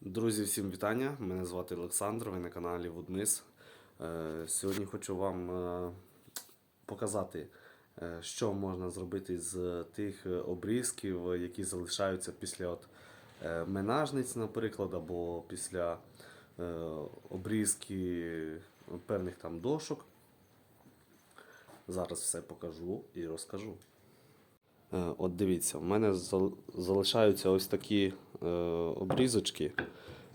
Друзі, всім вітання! Мене звати Олександр, ви на каналі Вудмис. Е, Сьогодні хочу вам е, показати, е, що можна зробити з тих обрізків, які залишаються після от менажниць, наприклад, або після обрізки певних там дошок. Зараз все покажу і розкажу. Е, От дивіться, в мене залишаються ось такі е, обрізочки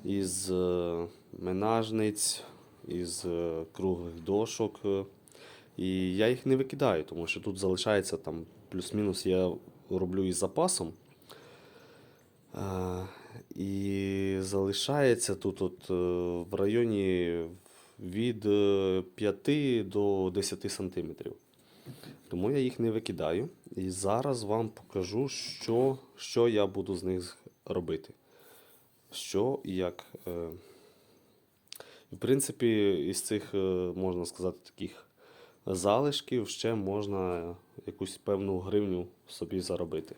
із е, менажниць, із круглих дошок. І я їх не викидаю, тому що тут залишається там плюс-мінус я роблю із запасом. І залишається тут от, в районі від е, 5 до 10 сантиметрів. Тому я їх не викидаю. І зараз вам покажу, що, що я буду з них робити. Що і як. Е. В принципі, із цих, е, можна сказати, таких залишків ще можна якусь певну гривню собі заробити.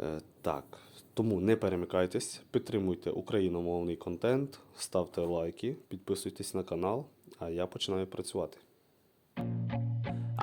Е, Так, тому не перемикайтесь, підтримуйте україномовний контент, ставте лайки, підписуйтесь на канал, а я починаю працювати.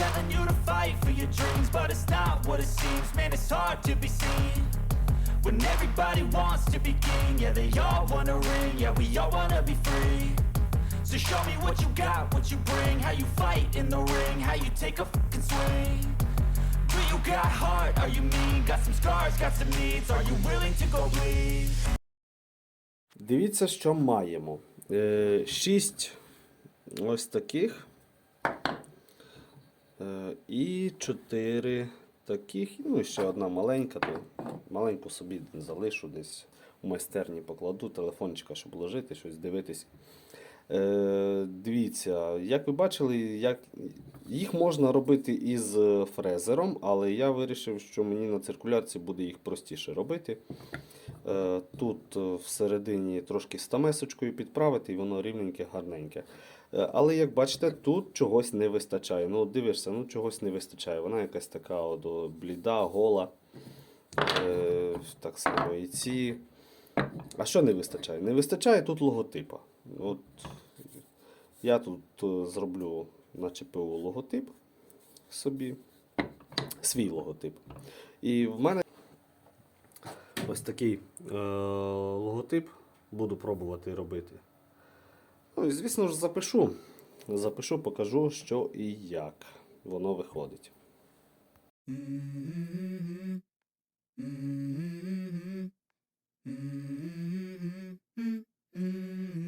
telling you to fight for your dreams, but it's not what it seems. Man, it's hard to be seen when everybody wants to be king. Yeah, they all wanna ring. Yeah, we all wanna be free. So show me what you got, what you bring, how you fight in the ring, how you take a fucking swing. Do you got heart? Are you mean? Got some scars, got some needs. Are you willing to go bleed? Дивіться, що маємо. Е, Шість ось таких. Е, І чотири таких. Ну і ще одна маленька, то маленьку собі залишу десь у майстерні покладу телефончика, щоб ложити, щось дивитись. Е, Дивіться, як ви бачили, як... їх можна робити із фрезером, але я вирішив, що мені на циркулярці буде їх простіше робити. Е, Тут всередині трошки стамесочкою підправити, і воно рівненьке, гарненьке. Е, Але як бачите, тут чогось не вистачає. Ну, дивишся, ну чогось не вистачає. Вона якась така от, бліда, гола. Е, Так само і ці. А що не вистачає? Не вистачає тут логотипа. От, я тут е, зроблю на ЧПУ логотип собі, свій логотип. І в мене ось такий е, логотип буду пробувати робити. Ну і звісно ж запишу. Запишу, покажу, що і як воно виходить.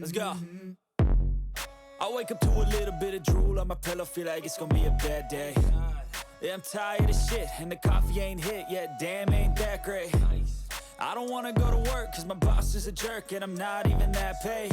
Let's go. I wake up to a little bit of drool on my pillow, feel like it's gonna be a bad day. Yeah, I'm tired of shit, and the coffee ain't hit yet. Damn, ain't that great. I don't wanna go to work, cause my boss is a jerk, and I'm not even that paid.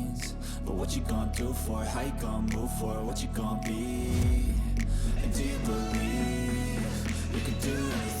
But what you gonna do for it? How you gonna move for it? What you gonna be? And do you believe you can do anything?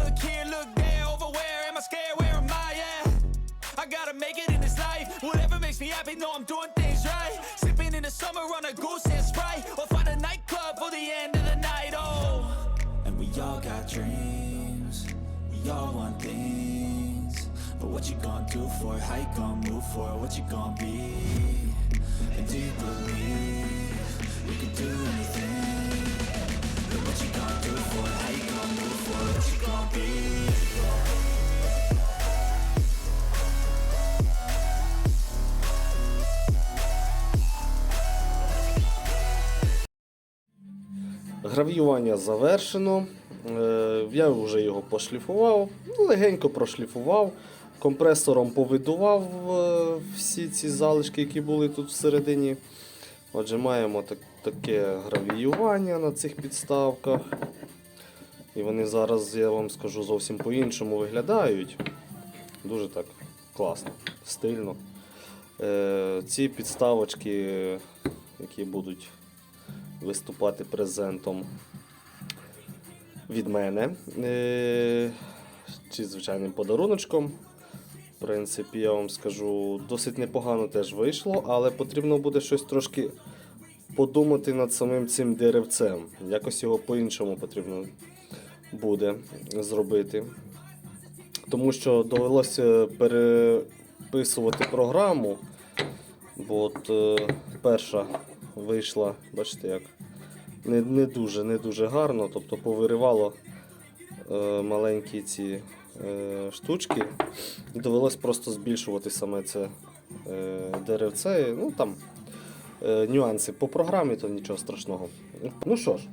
we all got dreams. We all want things. But what you gonna do for it? How you gonna move for it? What you gonna be? And do you believe you can do anything? But what you gonna do for it? How you gonna move for it? What you gonna be? Гравіювання завершено. Е, Я вже його пошліфував, ну, легенько прошліфував, компресором повидував е, всі ці залишки, які були тут всередині. Отже, маємо так, таке гравіювання на цих підставках. І вони зараз, я вам скажу, зовсім по-іншому виглядають. Дуже так класно, стильно. Е, Ці підставочки, які будуть виступати презентом від мене. Е, Чи звичайним подаруночком. В принципі, я вам скажу, досить непогано теж вийшло, але потрібно буде щось трошки подумати над самим цим деревцем. Якось його по-іншому потрібно буде зробити. Тому що довелося переписувати програму. Бо от е, перша вийшла, бачите як, не, не дуже не дуже гарно, тобто повиривало е, маленькі ці е, штучки. І довелось просто збільшувати саме це е, деревце. Ну там е, нюанси по програмі, то нічого страшного. Ну що ж,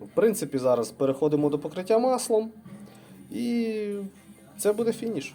в принципі, зараз переходимо до покриття маслом. І це буде фініш.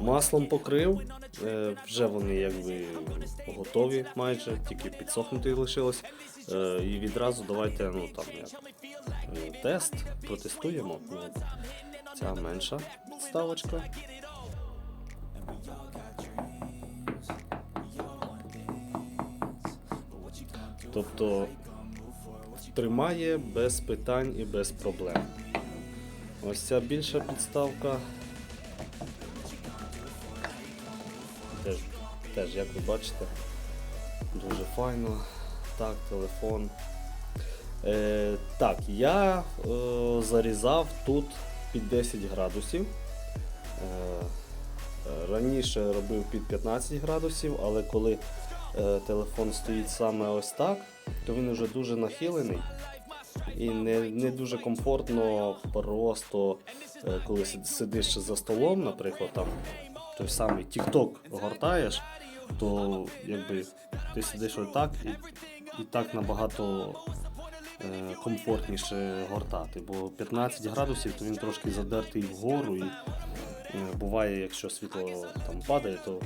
Маслом покрив, е, вже вони якби готові майже, тільки підсохнути лишилось. Е, І відразу давайте ну, там, як, е, тест протестуємо. Ця менша підставочка. Тобто тримає без питань і без проблем. Ось ця більша підставка. Теж, як ви бачите, дуже файно. Так, телефон. Е, так, я е, зарізав тут під 10 градусів. Е, раніше робив під 15 градусів, але коли е, телефон стоїть саме ось так, то він вже дуже нахилений. І не, не дуже комфортно просто, е, коли сидиш за столом, наприклад, там той самий TikTok гортаєш, то якби ти сидиш отак і, і так набагато е, комфортніше гортати, бо 15 градусів то він трошки задертий вгору і е, буває, якщо світло там падає, то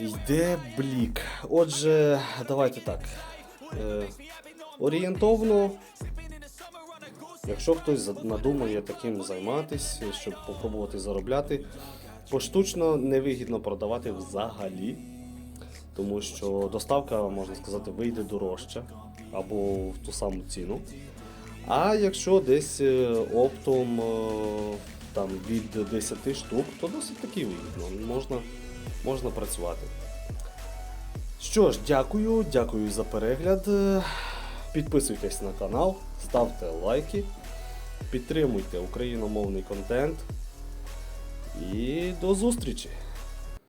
йде блік. Отже, давайте так. Е, орієнтовно, якщо хтось надумає таким займатися, щоб попробувати заробляти, поштучно невигідно продавати взагалі, тому що доставка, можна сказати, вийде дорожче або в ту саму ціну. А якщо десь е, оптом е, там, від 10 штук, то досить таки вигідно. Можна, можна працювати. Що ж, дякую, дякую за перегляд. Е, Підписуйтесь на канал, ставте лайки, підтримуйте україномовний контент. І до зустрічі!